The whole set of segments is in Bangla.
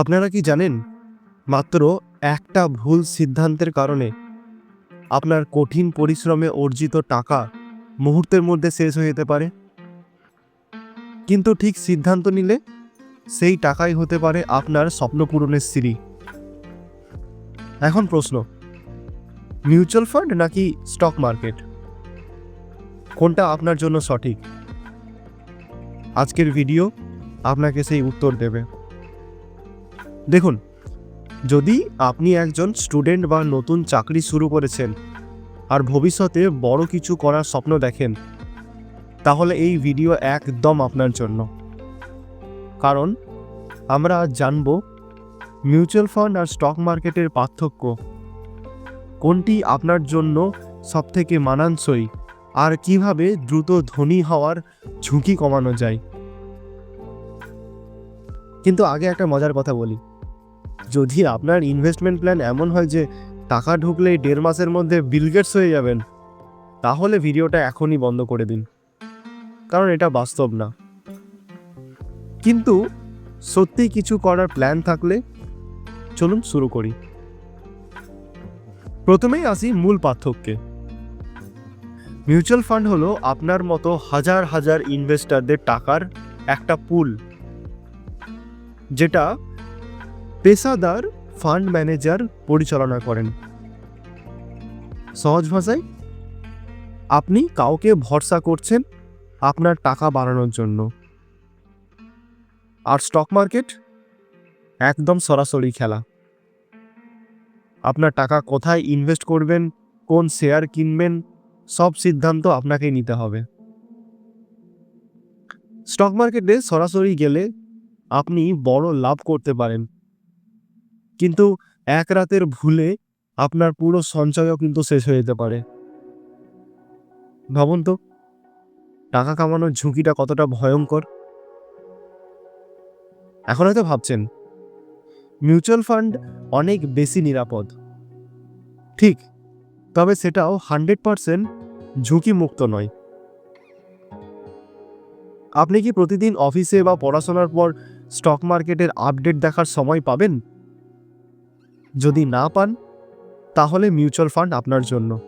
আপনারা কি জানেন, মাত্র একটা ভুল সিদ্ধান্তের কারণে আপনার কঠিন পরিশ্রমে অর্জিত টাকা মুহূর্তের মধ্যে শেষ হয়ে যেতে পারে? কিন্তু ঠিক সিদ্ধান্ত নিলে সেই টাকাই হতে পারে আপনার স্বপ্ন পূরণের সিঁড়ি। এখন প্রশ্ন, মিউচুয়াল ফান্ড নাকি স্টক মার্কেট? কোনটা আপনার জন্য সঠিক? আজকের ভিডিও আপনাকে সেই উত্তর দেবে। দেখুন, যদি আপনি একজন স্টুডেন্ট বা নতুন চাকরি শুরু করেছেন আর ভবিষ্যতে বড় কিছু করার স্বপ্ন দেখেন, তাহলে এই ভিডিও একদম আপনার জন্য। কারণ, আমরা আজ জানব মিউচুয়াল ফান্ড আর স্টক মার্কেটের পার্থক্য, কোনটি আপনার জন্য সবথেকে মানানসই আর কীভাবে দ্রুত ধনী হওয়ার ঝুঁকি কমানো যায়। কিন্তু আগে একটা মজার কথা বলি। যদি আপনার ইনভেস্টমেন্ট প্ল্যান এমন হয় যে টাকা ঢুকলেই দেড় মাসের মধ্যে বিলগেটস হয়ে যাবেন, তাহলে ভিডিওটা এখনই বন্ধ করে দিন। কারণ এটা বাস্তব না। কিন্তু সত্যি কিছু করার প্ল্যান থাকলে চলুন শুরু করি। প্রথমেই আসি মূল পার্থক্যে। মিউচুয়াল ফান্ড হলো আপনার মতো হাজার হাজার ইনভেস্টারদের টাকার একটা পুল, যেটা পেশাদার ফান্ড ম্যানেজার পরিচালনা করেন। সহজ ভাষায়, আপনি কাউকে ভরসা করছেন আপনার টাকা বাড়ানোর জন্য। আর স্টক মার্কেট, একদম সরাসরি খেলা। আপনার টাকা কোথায় ইনভেস্ট করবেন, কোন শেয়ার কিনবেন, সব সিদ্ধান্ত আপনাকেই নিতে হবে। স্টক মার্কেটে সরাসরি গেলে আপনি বড় লাভ করতে পারেন। কিন্তু এক রাতের ভুলে আপনার পুরো সঞ্চয়ও কিন্তু শেষ হয়ে যেতে পারে। ভাবুন তো, টাকা কামানোর ঝুঁকিটা কতটা ভয়ঙ্কর। এখন হয়তো ভাবছেন, মিউচুয়াল ফান্ড অনেক বেশি নিরাপদ। ঠিক, তবে সেটাও হান্ড্রেড পারসেন্ট ঝুঁকি মুক্ত নয়। আপনি কি প্রতিদিন অফিসে বা পড়াশোনার পর স্টক মার্কেটের আপডেট দেখার সময় পাবেন? যদি না পান, তাহলে মিউচুয়াল ফান্ড আপনার জন্য।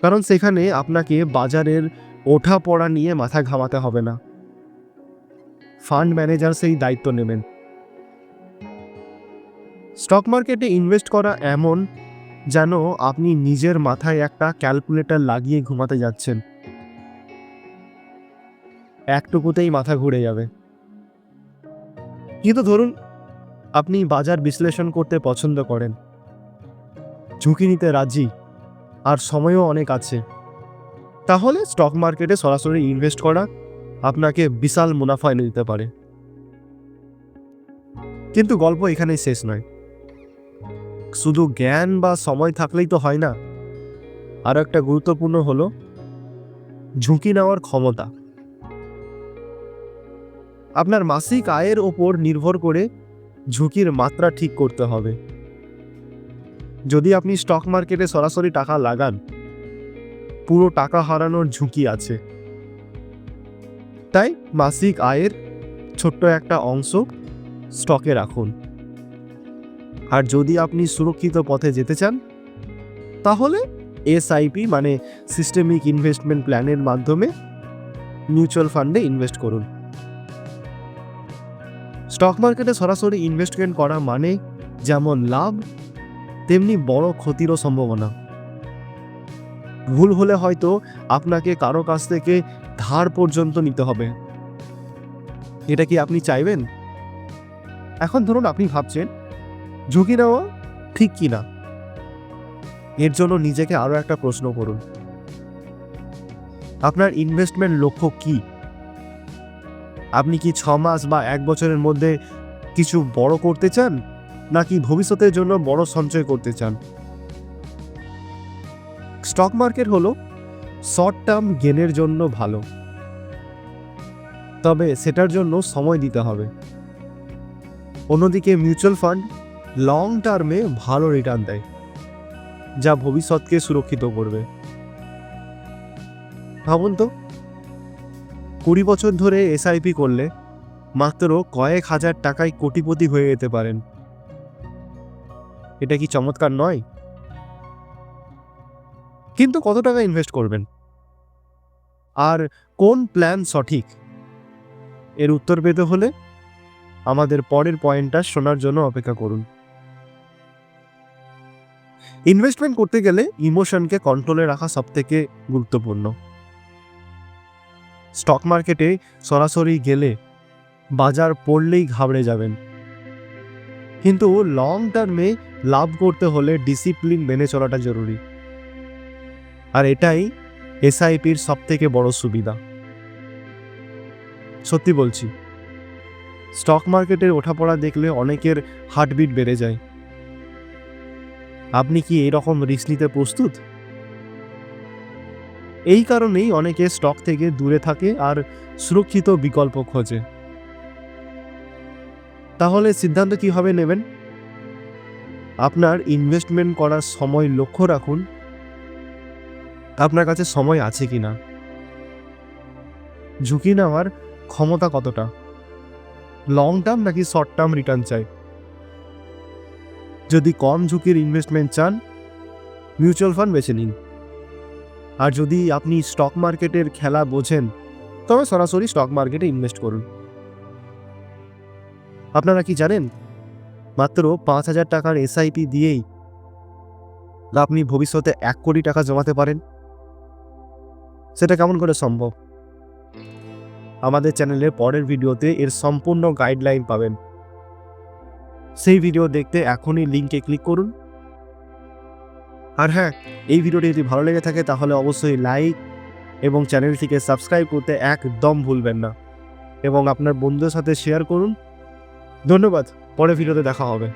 কারণ সেখানে আপনাকে বাজারের ওঠা পড়া নিয়ে মাথা ঘামাতে হবে না। ফান্ড ম্যানেজার সেই দায়িত্ব নেবেন। স্টক মার্কেটে ইনভেস্ট করা এমন যেন আপনি নিজের মাথায় একটা ক্যালকুলেটর লাগিয়ে ঘুমাতে যাচ্ছেন। একটুকুতেই মাথা ঘুরে যাবে। কিন্তু ধরুন আপনি বাজার বিশ্লেষণ করতে পছন্দ করেন। ঝুঁকি নিতে রাজি, আর সময়ও অনেক আছে। তাহলে স্টক মার্কেটে সরাসরি ইনভেস্ট করা আপনাকে বিশাল মুনাফা এনে দিতে পারে। কিন্তু গল্প এখানেই শেষ নয়। শুধু জ্ঞান বা সময় থাকলেই তো হয় না। আর একটা গুরুত্বপূর্ণ হলো ঝুঁকি নেওয়ার ক্ষমতা। আপনার মাসিক আয়ের ওপর নির্ভর করে ঝুঁকির মাত্রা ঠিক করতে হবে। যদি আপনি স্টক মার্কেটে সরাসরি টাকা লাগান, পুরো টাকা হারানোর ঝুঁকি আছে। তাই মাসিক আয়ের ছোট্ট একটা অংশ স্টকে রাখুন। আর যদি আপনি সুরক্ষিত পথে যেতে চান, তাহলে এসআইপি মানে সিস্টেমিক ইনভেস্টমেন্ট প্ল্যানের মাধ্যমে মিউচুয়াল ফান্ডে ইনভেস্ট করুন। স্টক মার্কেটে সরাসরি ইনভেস্টমেন্ট করা মানে যেমন লাভ, তেমনি বড় ক্ষতিরও সম্ভাবনা। ভুল হলে হয়তো আপনাকে কারও কাছ থেকে ধার পর্যন্ত নিতে হবে। এটা কি আপনি চাইবেন? এখন ধরুন আপনি ভাবছেন, ঝুঁকি নেওয়া ঠিক কি না? এর জন্য নিজেকে আরও একটা প্রশ্ন করুন। আপনার ইনভেস্টমেন্ট লক্ষ্য কি? আপনি কি ছ মাস বা এক বছরের মধ্যে কিছু বড় করতে চান? নাকি ভবিষ্যতের জন্য বড় সঞ্চয় করতে চান? স্টক মার্কেট হলো শর্ট টার্ম গেনের জন্য ভালো। তবে সেটার জন্য সময় দিতে হবে। অন্যদিকে মিউচুয়াল ফান্ড লং টার্মে ভালো রিটার্ন দেয়, যা ভবিষ্যৎকে সুরক্ষিত করবে। ভাবুন তো কুড়ি বছর ধরে এসআইপি করলে মাত্র কয়েক হাজার টাকায় কোটিপতি হয়ে যেতে পারেন। এটা কি চমৎকার নয়? কিন্তু কত টাকা ইনভেস্ট করবেন? আর কোন প্ল্যান সঠিক? এর উত্তর পেতে হলে আমাদের পরের পয়েন্টটা শোনার জন্য অপেক্ষা করুন। ইনভেস্টমেন্ট করতে গেলে ইমোশনকে কন্ট্রোলে রাখা সবথেকে গুরুত্বপূর্ণ। স্টক মার্কেটে সরাসরি গেলে বাজার পড়লেই ঘাবড়ে যাবেন। কিন্তু লং টার্মে লাভ করতে হলে ডিসিপ্লিন মেনে চলাটা জরুরি। আর এটাই এসআইপির সব থেকে বড় সুবিধা। সত্যি বলছি স্টক মার্কেটের ওঠাপড়া দেখলে অনেকের হার্টবিট বেড়ে যায়। আপনি কি এরকম রিস্ক নিতে প্রস্তুত? এই কারণেই অনেকে স্টক থেকে দূরে থাকে আর সুরক্ষিত বিকল্প খোঁজে। তাহলে সিদ্ধান্ত কীভাবে নেবেন? আপনার ইনভেস্টমেন্ট করার সময় লক্ষ্য রাখুন। আপনার কাছে সময় আছে কি না ঝুঁকি নেওয়ার ক্ষমতা কতটা? লং টার্ম নাকি শর্ট টার্ম রিটার্ন চাই? যদি কম ঝুঁকির ইনভেস্টমেন্ট চান মিউচুয়াল ফান্ড বেছে নিন। আর যদি আপনি স্টক মার্কেটের খেলা বোঝেন, তবে সরাসরি স্টক মার্কেটে ইনভেস্ট করুন। আপনারা কি জানেন? মাত্র পাঁচ হাজার টাকার এসআইপি দিয়েই আপনি ভবিষ্যতে এক কোটি টাকা জমাতে পারেন। সেটা কেমন করে সম্ভব? আমাদের চ্যানেলের পরের ভিডিওতে এর সম্পূর্ণ গাইডলাইন পাবেন। সেই ভিডিও দেখতে এখনই লিঙ্কে ক্লিক করুন। আর হ্যাঁ এই ভিডিওটি যদি ভালো লেগে থাকে তাহলে অবশ্যই লাইক এবং চ্যানেলটিকে সাবস্ক্রাইব করতে একদম ভুলবেন না। এবং আপনার বন্ধুদের সাথে শেয়ার করুন। ধন্যবাদ, পরে ভিডিওতে দেখা হবে।